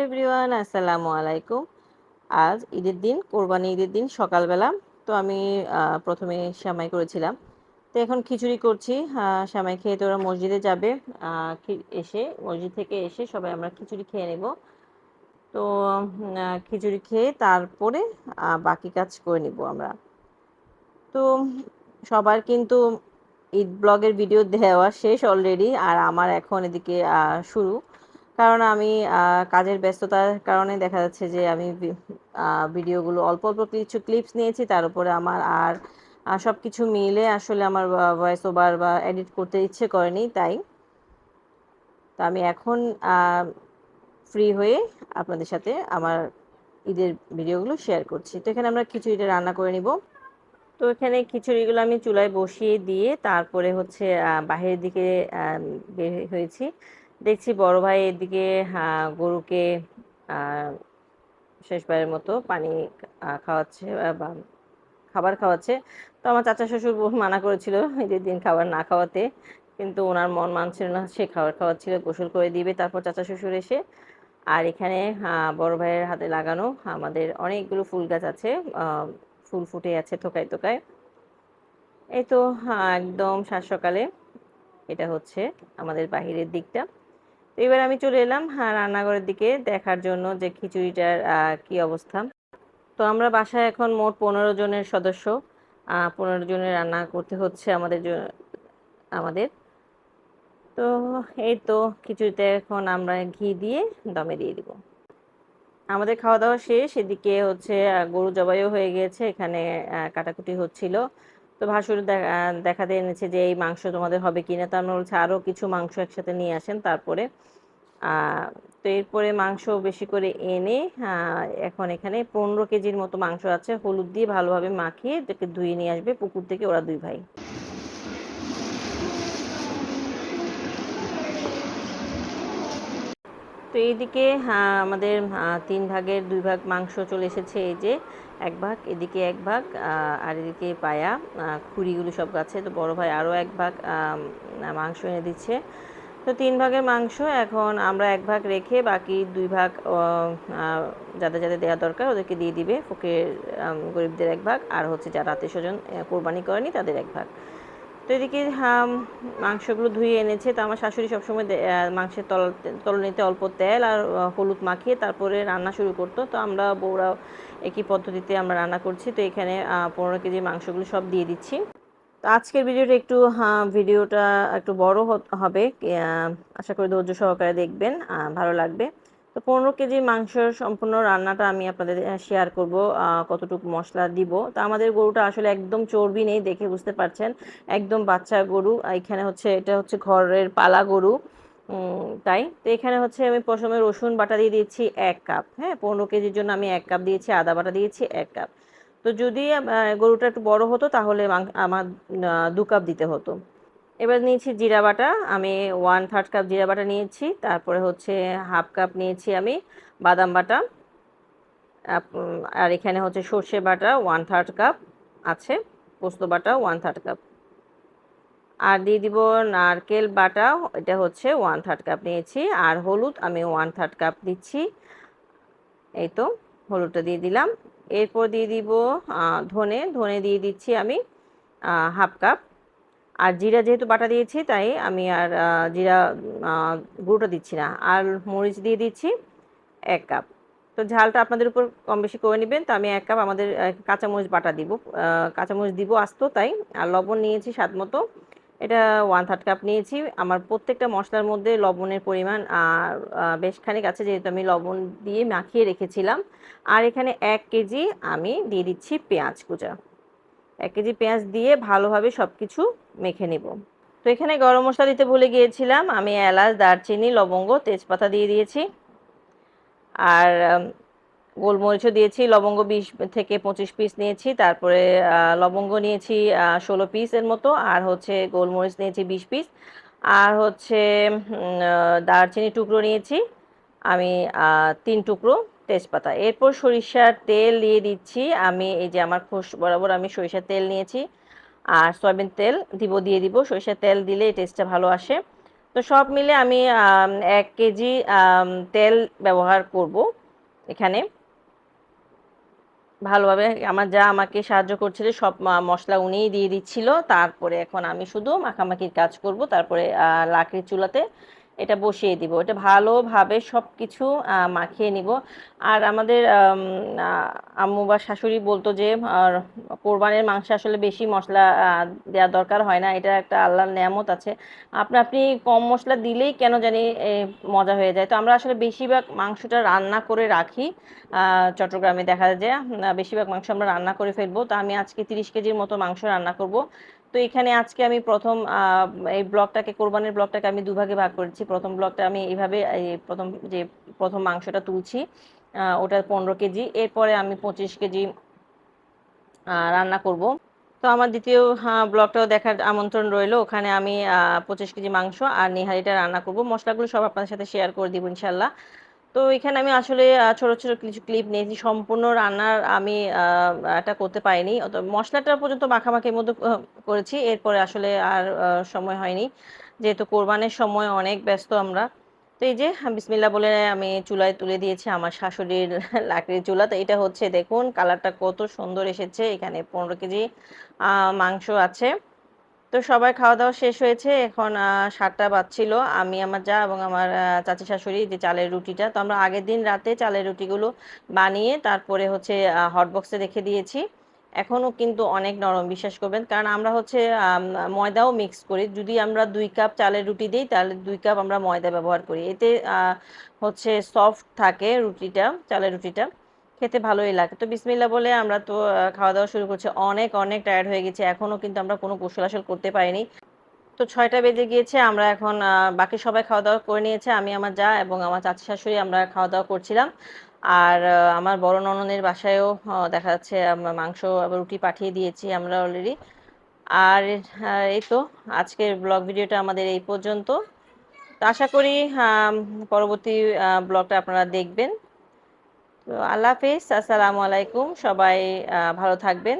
Hello everyone, আসসালামু আলাইকুম। আজ ঈদের দিন, কোরবানি ঈদের দিন সকালবেলা। তো আমি প্রথমে সেমাই করেছিলাম। তো এখন খিচুড়ি করছি। সেমাই খেয়ে তো ওরা মসজিদে যাবে। এসে, মসজিদ থেকে এসে সবাই আমরা খিচুড়ি খেয়ে নেব। তো খিচুড়ি খেয়ে তারপরে বাকি কাজ করে নিব আমরা। তো, সবার কিন্তু ঈদ ব্লগের ভিডিও দেওয়া শেষ অলরেডি। আর আমার এখন এদিকে শুরু। কারণ আমি কাজের ব্যস্ততার কারণে দেখা যাচ্ছে যে আমি ভিডিওগুলো অল্প অল্প কিছু ক্লিপস নিয়েছি, তার উপরে আমার আর সব কিছু মিলে আসলে আমার ভয়েস ওভার বা এডিট করতে ইচ্ছে করেনি, তাই। তো আমি এখন ফ্রি হয়ে আপনাদের সাথে আমার ঈদের ভিডিওগুলো শেয়ার করছি। তো এখানে আমরা খিচুড়িটা রান্না করে নিব। তো এখানে খিচুড়িগুলো আমি চুলায় বসিয়ে দিয়ে তারপরে হচ্ছে বাহিরের দিকে বের হয়েছি। দেখছি বড় ভাই এদিকে গরুকে শেষবারের মতো পানি খাওয়াচ্ছে বা খাবার খাওয়াচ্ছে। তো আমার চাচা শ্বশুর মানা করেছিল ঈদের দিন খাবার না খাওয়াতে, কিন্তু ওনার মন মানছিল না, সে খাবার খাওয়াচ্ছিল, গোসল করে দিবে। তারপর চাচা শ্বশুর এসে, আর এখানে বড় ভাইয়ের হাতে লাগানো আমাদের অনেকগুলো ফুল গাছ আছে ফুল ফুটে আছে থোকায় থোকায়। এই তো একদম সাত সকালে, এটা হচ্ছে আমাদের বাহিরের দিকটা। এবার আমি চলে এলাম হ্যাঁ রান্নাঘরের দিকে দেখার জন্য যে খিচুড়িটার কি অবস্থা। তো আমরা বাসায় এখন মোট পনেরো জনের সদস্য। পনেরো জনের রান্না করতে হচ্ছে আমাদের আমাদের। তো এই তো খিচুড়িতে এখন আমরা ঘি দিয়ে দমে দিয়ে দিব। আমাদের খাওয়া দাওয়া শেষ, এদিকে হচ্ছে গরু জবাইও হয়ে গিয়েছে এখানে কাটাকুটি হচ্ছিল। তো ভাসুর দেখা দেখাতে এনেছে যে এই মাংস তোমাদের হবে কিনা। তো আমরা বলছি আরও কিছু মাংস একসাথে নিয়ে আসেন তারপরে। তো এরপরে মাংস বেশি করে এনে এখন এখানে পনেরো কেজির মতো মাংস আছে। হলুদ দিয়ে ভালোভাবে মাখিয়ে এটাকে ধুয়ে নিয়ে আসবে পুকুর থেকে ওরা দুই ভাই। তো এইদিকে আমাদের তিন ভাগের দুই ভাগ মাংস চলে এসেছে এই যে, এক ভাগ, এদিকে এক ভাগ আর এদিকে পায়া খুঁড়িগুলো সব গাছে, তো বড় ভাই আরও এক ভাগ মাংস এনে দিচ্ছে। তো তিন ভাগের মাংস এখন আমরা এক ভাগ রেখে বাকি দুই ভাগ যাদের যাদের দেওয়া দরকার ওদেরকে দিয়ে দিবে। ফকির গরিবদের এক ভাগ, আর হচ্ছে যারা আত্মীয় স্বজন কোরবানি করেনি তাদের এক ভাগ। তো এদিকে হাম মাংসগুলো ধুয়ে এনেছে। তো আমার শাশুড়ি সবসময় মাংসের তল, তলনিতে অল্প তেল আর হলুদ মাখিয়ে তারপরে রান্না শুরু করতো। তো আমরা বউরাও একই পদ্ধতিতে আমরা রান্না করছি। তো এখানে পনেরো কেজি মাংসগুলো সব দিয়ে দিচ্ছি। তো আজকের ভিডিওটা একটু হ্যাঁ ভিডিওটা একটু বড় হবে। আশা করি ধৈর্য সহকারে দেখবেন ভালো লাগবে। তো পনেরো কেজি মাংস সম্পূর্ণ রান্নাটা আমি আপনাদের শেয়ার করব কতটুকু মশলা দিব। তো আমাদের গরুটা আসলে একদম চর্বি নেই, দেখে বুঝতে পারছেন। একদম বাচ্চা গরু এখানে হচ্ছে, এটা হচ্ছে ঘরের পালা গরু। তাই? তো এখানে হচ্ছে আমি প্রথমে রসুন বাটা দিয়ে দিয়েছি এক কাপ হ্যাঁ? পনেরো কেজির জন্য আমি এক কাপ দিয়েছি, আদা বাটা দিয়েছি এক কাপ। তো যদি গরুটা একটু বড় হতো তাহলে আমার দু কাপ দিতে হতো। এবার নিয়েছি জিরা বাটা। আমি ওয়ান থার্ড কাপ জিরা বাটা নিয়েছি, তারপরে হচ্ছে হাফ কাপ নিয়েছি আমি বাদাম বাটা। আর এখানে হচ্ছে সর্ষে বাটা ওয়ান থার্ড কাপ আছে, পোস্ত বাটা ওয়ান থার্ড কাপ আর দিয়ে দিব নারকেল বাটা, এটা হচ্ছে ওয়ান থার্ড কাপ নিয়েছি। আর হলুদ আমি ওয়ান থার্ড কাপ দিচ্ছি। এই তো, হলুদটা দিয়ে দিলাম। এরপর দিয়ে দিব ধনে। ধনে দিয়ে দিচ্ছি আমি হাফ কাপ আর জিরা যেহেতু বাটা দিয়েছি, তাই আমি আর জিরা গুঁড়োটা দিচ্ছি না। আর মরিচ দিয়ে দিচ্ছি এক কাপ। তো ঝালটা আপনাদের উপর কম বেশি করে নেবেন। তো আমি এক কাপ আমাদের কাঁচামরিচ বাটা দিব। কাঁচামরিচ দিব আস্ত, তাই। আর লবণ নিয়েছি স্বাদ মতো। এটা ওয়ান থার্ড কাপ নিয়েছি। আমার প্রত্যেকটা মশলার মধ্যে লবণের পরিমাণ বেশ খানিক আছে, যেহেতু আমি লবণ দিয়ে মাখিয়ে রেখেছিলাম। আর এখানে এক কেজি আমি দিয়ে দিচ্ছি পেঁয়াজ কুচা। এক কেজি পেঁয়াজ দিয়ে ভালোভাবে সব কিছু মেখে নেব। তো এখানে গরম মশলা দিতে ভুলে গিয়েছিলাম। আমি এলাচ, দারচিনি, লবঙ্গ, তেজপাতা দিয়ে দিয়েছি। আর গোলমরিচও দিয়েছি, লবঙ্গ বিশ থেকে পঁচিশ পিস নিয়েছি। তারপরে লবঙ্গ নিয়েছি ষোলো পিসের মতো। আর হচ্ছে গোলমরিচ নিয়েছি বিশ পিস আর হচ্ছে দারচিনি টুকরো নিয়েছি। আমি তিন টুকরো। তেজপাতা। এরপর সরিষার তেল দিয়ে দিচ্ছি। আমি এই যে আমার খোস, বরাবর আমি সরিষার তেল নিয়েছি। আর সয়াবিন তেল দিব, দিয়ে দিব। সরিষার তেল দিলে এই টেস্টটা ভালো আসে। তো সব মিলে আমি এক কেজি তেল ব্যবহার করব এখানে। ভালোভাবে আমার যা আমাকে সাহায্য করছিল, সব মশলা উনিই দিয়ে দিচ্ছিল। তারপরে এখন আমি শুধু মাখামাখির কাজ করব। তারপরে লাকড়ির চুলাতে এটা বসিয়ে দিব। এটা ভালোভাবে সব কিছু মাখিয়ে নিব। আর আমাদের আম্মু বা শাশুড়ি বলতো যে কোরবানির মাংস আসলে বেশি মশলা দেওয়া দরকার হয় না। এটা একটা আল্লাহর নেয়ামত আছে। আপনি আপনি কম মশলা দিলেই কেন জানি মজা হয়ে যায়। তো আমরা আসলে বেশিরভাগ মাংসটা রান্না করে রাখি। চট্টগ্রামে দেখা যায় আহ, বেশিরভাগ মাংস আমরা রান্না করে ফেলব। তো আমি আজকে তিরিশ কেজির মতো মাংস রান্না করব। তো এখানে আজকে আমি প্রথম এই ব্লকটাকে কোরবানির ব্লগটাকে আমি দুভাগে ভাগ করেছি। প্রথম ব্লকটা আমি এইভাবে এই প্রথম যে প্রথম মাংসটা তুলছি ওটা পনেরো কেজি। এরপরে আমি পঁচিশ কেজি রান্না করব। তো আমার দ্বিতীয় আহ, ব্লগটাও দেখার আমন্ত্রণ রইল। ওখানে আমি পঁচিশ কেজি মাংস আর নিহারিটা রান্না করব। মশলাগুলো সব আপনাদের সাথে শেয়ার করে দিব ইনশাল্লাহ। তো এখানে আমি আসলে ছোট ছোট কিছু ক্লিপ নিয়েছি। সম্পূর্ণ রান্নার আমি এটা করতে পারিনি। অত মশলাটা পর্যন্ত মাখামাখির মধ্যে করেছি। এরপরে আসলে আর সময় হয়নি। যেহেতু কোরবানের সময় অনেক ব্যস্ত আমরা। তো এই যে বিসমিল্লা বলে আমি চুলায় তুলে দিয়েছি আমার শাশুড়ির লাকড়ির চুলা। তো এটা হচ্ছে দেখুন, কালারটা কত সুন্দর এসেছে। এখানে পনেরো কেজি মাংস আছে। তো সবাই খাওয়া দাওয়া শেষ হয়েছে। এখন সাতটা বাজছিল। আমি, আমার যা এবং আমার চাচি শাশুড়ি যে চালের রুটিটা, তো আমরা আগের দিন রাতে চালের রুটিগুলো বানিয়ে তারপরে হচ্ছে হটবক্সে রেখে দিয়েছি। এখনও কিন্তু অনেক নরম, বিশ্বাস করবেন। কারণ আমরা হচ্ছে ময়দাও মিক্স করি। যদি আমরা দুই কাপ চালের রুটি দিই, তাহলে দুই কাপ আমরা ময়দা ব্যবহার করি। এতে হচ্ছে সফট থাকে রুটিটা, চালের রুটিটা। খেতে ভালোই লাগে। তো বিসমিল্লা বলে আমরা তো খাওয়া দাওয়া শুরু করছি। অনেক অনেক টায়ার্ড হয়ে গেছে। এখনও কিন্তু আমরা কোনো গোসল আসল করতে পারিনি। তো ছয়টা বেজে গিয়েছে, আমরা এখন বাকি সবাই খাওয়া দাওয়া করে নিয়েছে, আমি, আমার যা এবং আমার চাচি শাশুড়ি, আমরা খাওয়া দাওয়া করছিলাম। আর আমার বড় ননদের বাসায়ও দেখা যাচ্ছে মাংস রুটি পাঠিয়ে দিয়েছি আমরা অলরেডি আর এই তো, আজকের ব্লগ ভিডিওটা আমাদের এই পর্যন্ত। আশা করি পরবর্তী ব্লগটা আপনারা দেখবেন। তো আল্লাহ হাফিজ আসসালামু আলাইকুম। সবাই ভালো থাকবেন।